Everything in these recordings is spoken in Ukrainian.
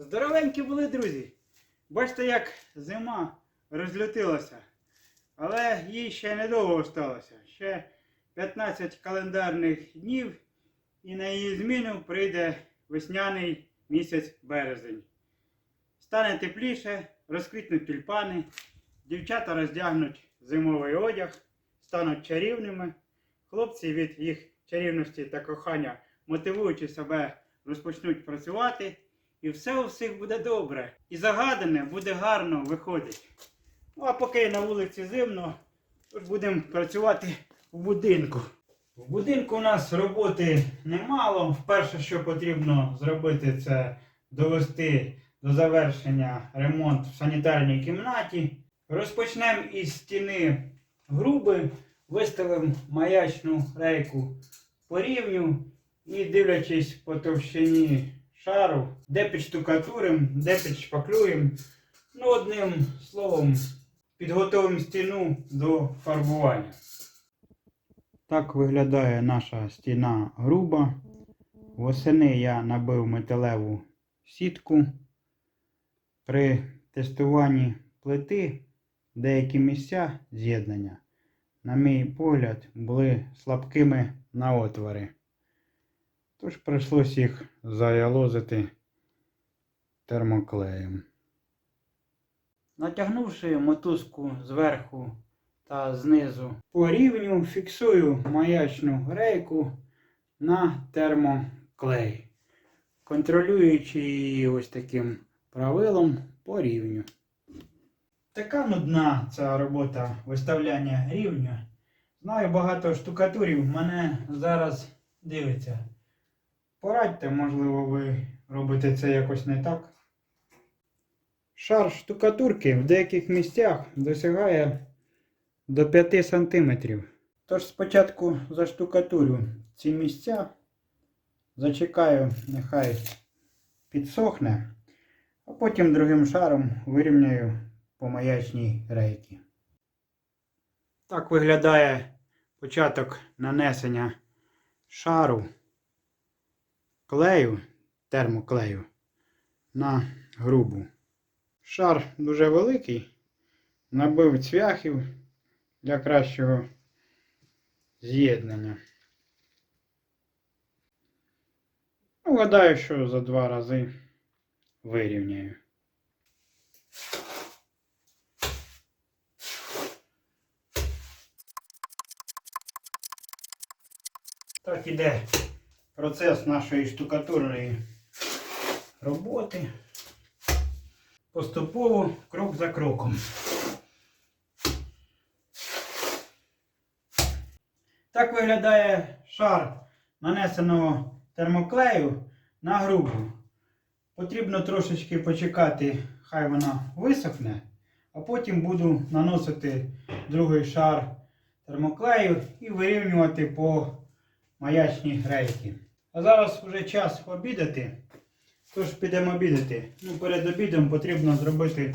Здоровенькі були, друзі. Бачите, як зима розлютилася. Але їй ще недовго сталося. Ще 15 календарних днів, і на її зміну прийде весняний місяць березень. Стане тепліше, розквітнуть тюльпани, дівчата роздягнуть зимовий одяг, стануть чарівними. Хлопці від їх чарівності та кохання, мотивуючи себе, розпочнуть працювати, і все у всіх буде добре. І загадане буде гарно виходить. Ну а поки на вулиці зимно, будемо працювати в будинку. В будинку у нас роботи немало. Перше, що потрібно зробити, це довести до завершення ремонт в санітарній кімнаті. Розпочнемо із стіни груби, виставимо маячну рейку по рівню і дивлячись по товщині шару, де підштукатурим, де підшпаклюємо. Ну, одним словом, підготовимо стіну до фарбування. Так виглядає наша стіна груба. Восени я набив металеву сітку. При тестуванні плити деякі місця з'єднання, на мій погляд, були слабкими на отвори. Тож прийшлось їх заялозити термоклеєм. Натягнувши мотузку зверху та знизу по рівню, фіксую маячну рейку на термоклей, контролюючи її ось таким правилом по рівню. Така нудна ця робота виставляння рівня. Знаю багато штукатурів, мене зараз дивиться. Порадьте, можливо, ви робите це якось не так. Шар штукатурки в деяких місцях досягає до 5 см. Тож спочатку заштукатурю ці місця, зачекаю, нехай підсохне, а потім другим шаром вирівняю по маячній рейки. Так виглядає початок нанесення шару клею, термоклею на грубу. Шар дуже великий, набив цвяхів для кращого з'єднання. Ну, гадаю, що за два рази вирівняю. Так іде процес нашої штукатурної роботи. Поступово крок за кроком. Так виглядає шар нанесеного термоклею на грубу. Потрібно трошечки почекати, хай вона висохне, а потім буду наносити другий шар термоклею і вирівнювати по маячній рейки. А зараз вже час обідати. Тож підемо обідати. Ну, перед обідом потрібно зробити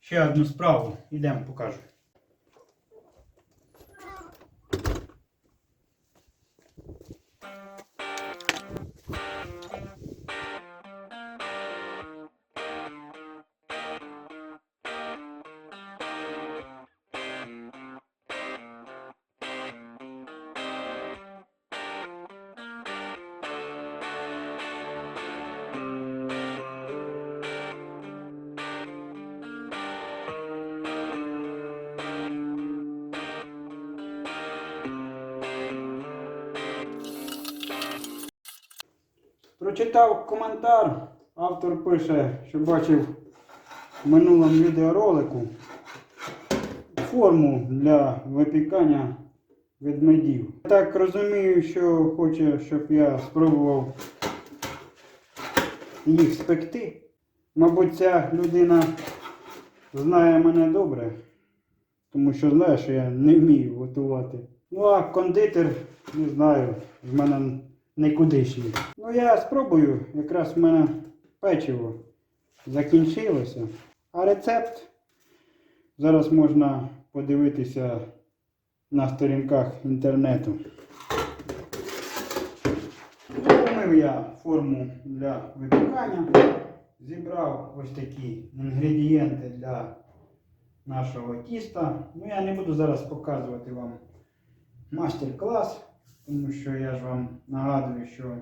ще одну справу. Йдемо, покажу. Прочитав коментар. Автор пише, що бачив в минулому відеоролику форму для випікання ведмедів. Так розумію, що хоче, щоб я спробував їх спекти. Мабуть, ця людина знає мене добре, тому що знає, що я не вмію готувати. Ну а кондитер, не знаю, з мене нікудишній. Ну я спробую, якраз в мене печиво закінчилося. А рецепт зараз можна подивитися на сторінках інтернету. Помив я форму для випікання, зібрав ось такі інгредієнти для нашого тіста. Ну, я не буду зараз показувати вам майстер-клас, тому що я ж вам нагадую, що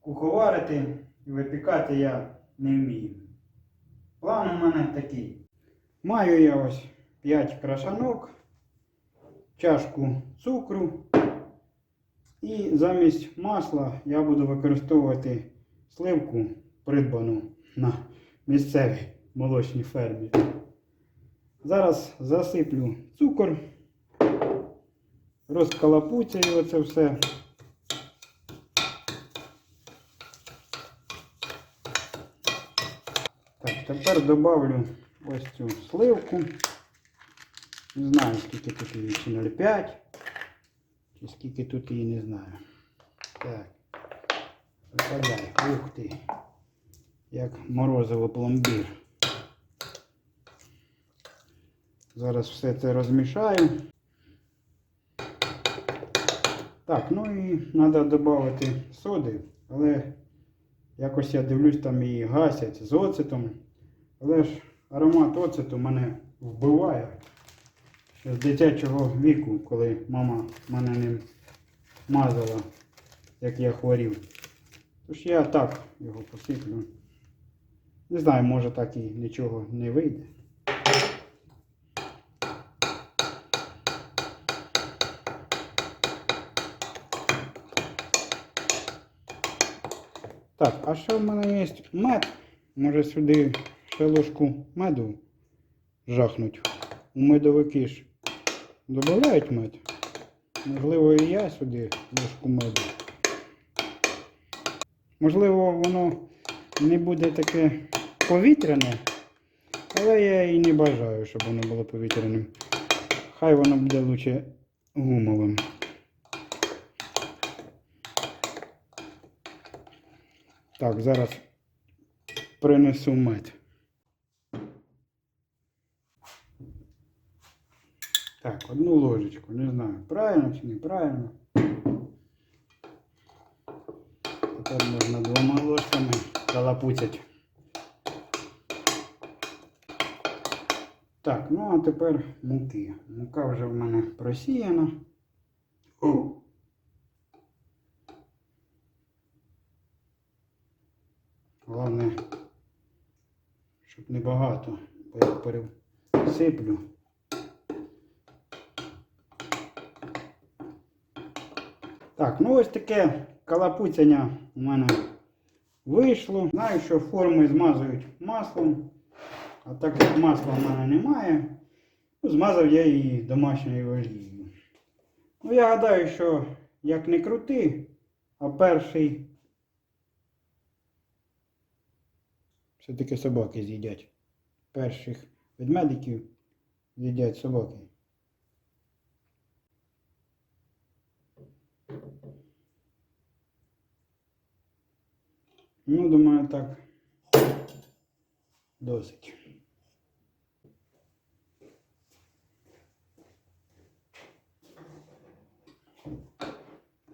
куховарити і випікати я не вмію. План у мене такий. Маю я ось 5 крашанок, чашку цукру. І замість масла я буду використовувати сливку, придбану на місцевій молочній фермі. Зараз засиплю цукор, розкалапуцяю оце все. Так, тепер добавлю ось цю сливку. Не знаю, скільки тут її, чи 0,5, чи скільки тут її, не знаю. Так. Випадай. Ух ти. Як морозиво пломбір. Зараз все це розмішаю. Так, ну і треба додати соди, але якось я дивлюсь, там її гасять з оцетом. Але ж аромат оцету мене вбиває. Ще з дитячого віку, коли мама мене ним мазала, як я хворів. Тож я так його посиплю. Не знаю, може так і нічого не вийде. Так, а ще в мене є мед. Може сюди ще ложку меду жахнуть. У медовики ж додають мед. Можливо, і я сюди ложку меду. Можливо, воно не буде таке повітряне, але я і не бажаю, щоб воно було повітряним. Хай воно буде лучше гумовим. Так, зараз принесу мед. Так, одну ложечку, не знаю, правильно чи неправильно. Тепер можна двома ложками калапуцять. Так, ну а тепер муки. Мука вже в мене просіяна. О. Головне, щоб не багато, бо я пересиплю. Так, ну ось таке калапуцяння у мене вийшло. Знаю, що форми змазують маслом, а так як масла в мене немає, ну, змазав я її домашньою олією. Ну, я гадаю, що як не крути, а перший все-таки собаки з'їдять. Перших ведмедиків з'їдять собаки. Ну, думаю, так. Досить.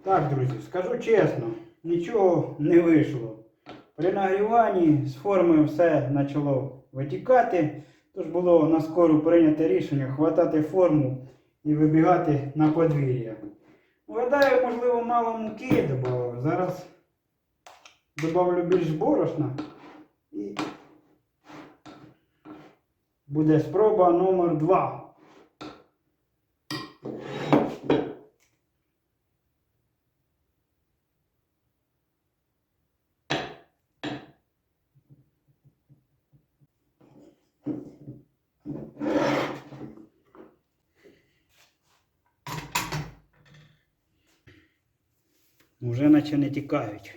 Так, друзі, скажу чесно, нічого не вийшло. При нагріванні з форми все почало витікати, тож було на скору прийнято рішення хватати форму і вибігати на подвір'я. Гадаю, можливо, мало муки додав. Зараз добавлю більш борошна і буде спроба номер 2. наче не тікають.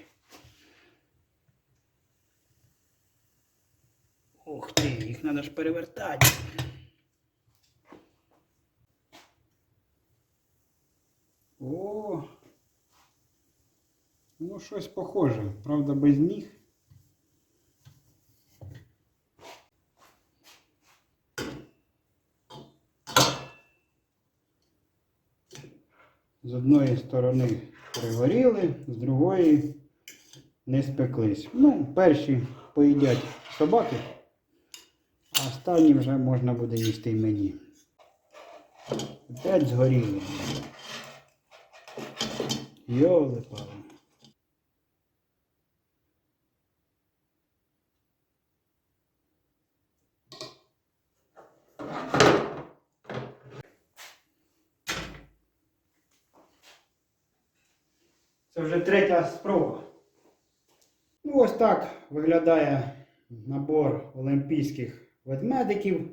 Ух ти, їх треба ж перевертати. О! Ну, щось похоже, правда, без ніг. З одної сторони пригоріли, з другої не спеклись. Ну, перші поїдять собаки, а останні вже можна буде їсти і мені. Опять згоріли. Йоли пали. Це вже третя спроба. Ну, ось так виглядає набор олімпійських ведмедиків.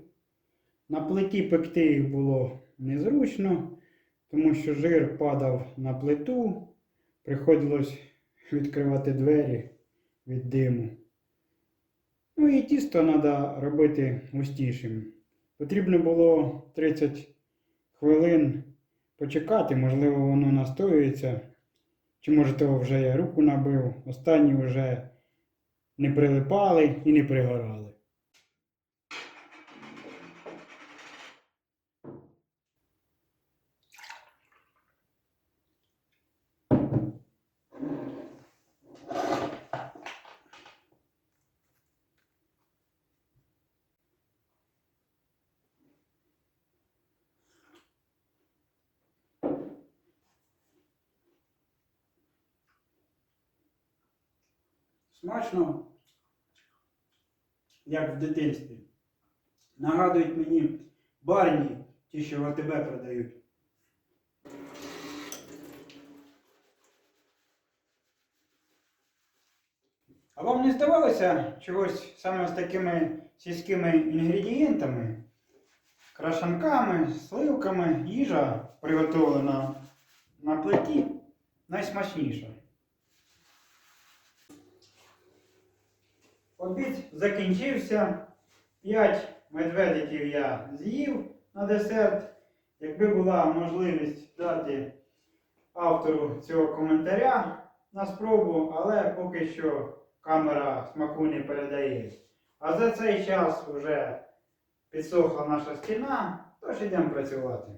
На плиті пекти їх було незручно, тому що жир падав на плиту, приходилось відкривати двері від диму. Ну і тісто треба робити густішим. Потрібно було 30 хвилин почекати, можливо, воно настоюється. Чи може того вже я руку набив, останні вже не прилипали і не пригорали. Смачно, як в дитинстві. Нагадують мені барні, ті, що в АТБ продають. А вам не здавалося чогось саме з такими сільськими інгредієнтами, крашанками, сливками, їжа приготовлена на плиті найсмачніша. Обід закінчився. П'ять медведиків я з'їв на десерт. Якби була можливість дати автору цього коментаря на спробу, але поки що камера смаку не передає. А за цей час вже підсохла наша стіна, тож йдемо працювати.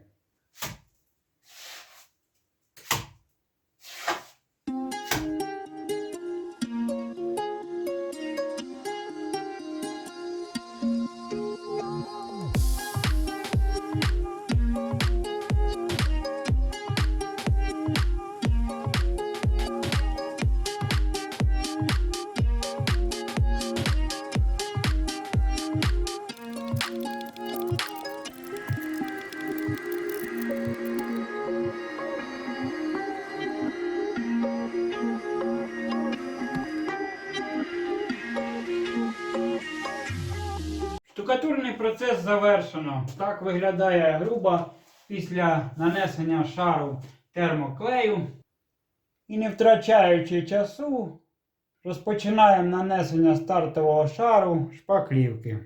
Штукатурний процес завершено. Так виглядає груба після нанесення шару термоклею. І не втрачаючи часу, розпочинаємо нанесення стартового шару шпаклівки.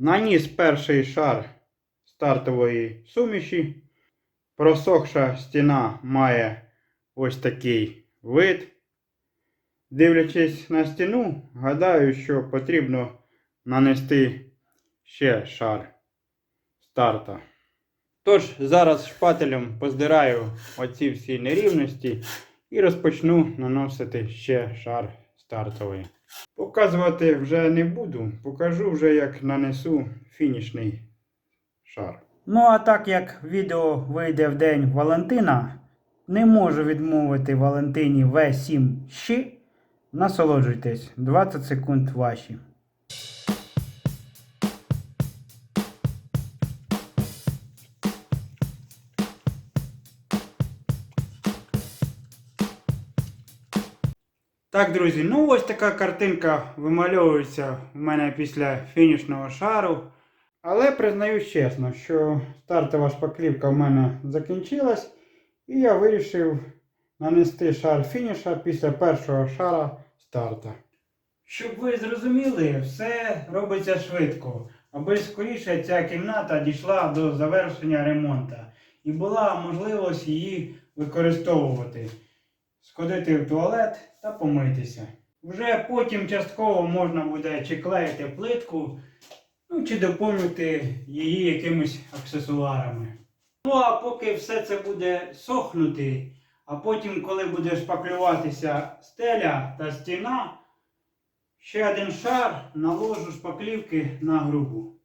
Наніс перший шар стартової суміші. Просохша стіна має ось такий вид. Дивлячись на стіну, гадаю, що потрібно нанести ще шар старта. Тож, зараз шпателем поздираю оці всі нерівності і розпочну наносити ще шар стартовий. Показувати вже не буду, покажу вже як нанесу фінішний шар. Ну, а так як відео вийде в день Валентина, не можу відмовити Валентині В7 щи. Насолоджуйтесь, 20 секунд ваші. Так, друзі, ну ось така картинка вимальовується в мене після фінішного шару. Але признаюсь чесно, що стартова шпаклівка в мене закінчилась, і я вирішив нанести шар фініша після першого шара старта. Щоб ви зрозуміли, все робиться швидко, аби скоріше ця кімната дійшла до завершення ремонту і була можливість її використовувати, сходити в туалет та помитися. Вже потім частково можна буде чи клеїти плитку, ну чи доповнити її якимись аксесуарами. Ну а поки все це буде сохнути, а потім, коли буде шпаклюватися стеля та стіна, ще один шар наложу шпаклівки на грубу.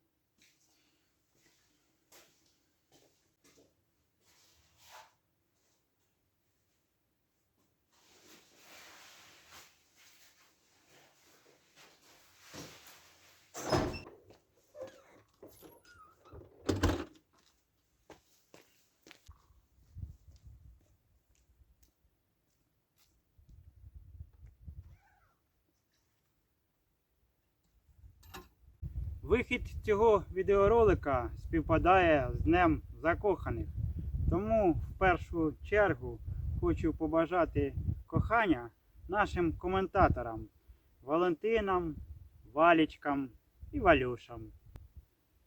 Вихід цього відеоролика співпадає з Днем Закоханих. Тому в першу чергу хочу побажати кохання нашим коментаторам Валентинам, Валічкам і Валюшам.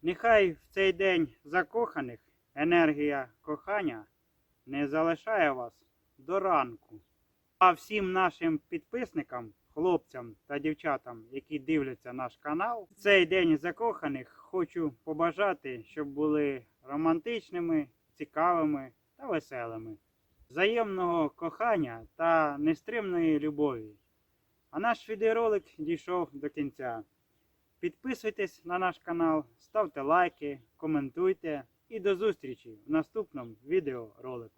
Нехай в цей день закоханих енергія кохання не залишає вас до ранку. А всім нашим підписникам, хлопцям та дівчатам, які дивляться наш канал, в цей день закоханих хочу побажати, щоб були романтичними, цікавими та веселими, взаємного кохання та нестримної любові. А наш відеоролик дійшов до кінця. Підписуйтесь на наш канал, ставте лайки, коментуйте і до зустрічі в наступному відеоролику.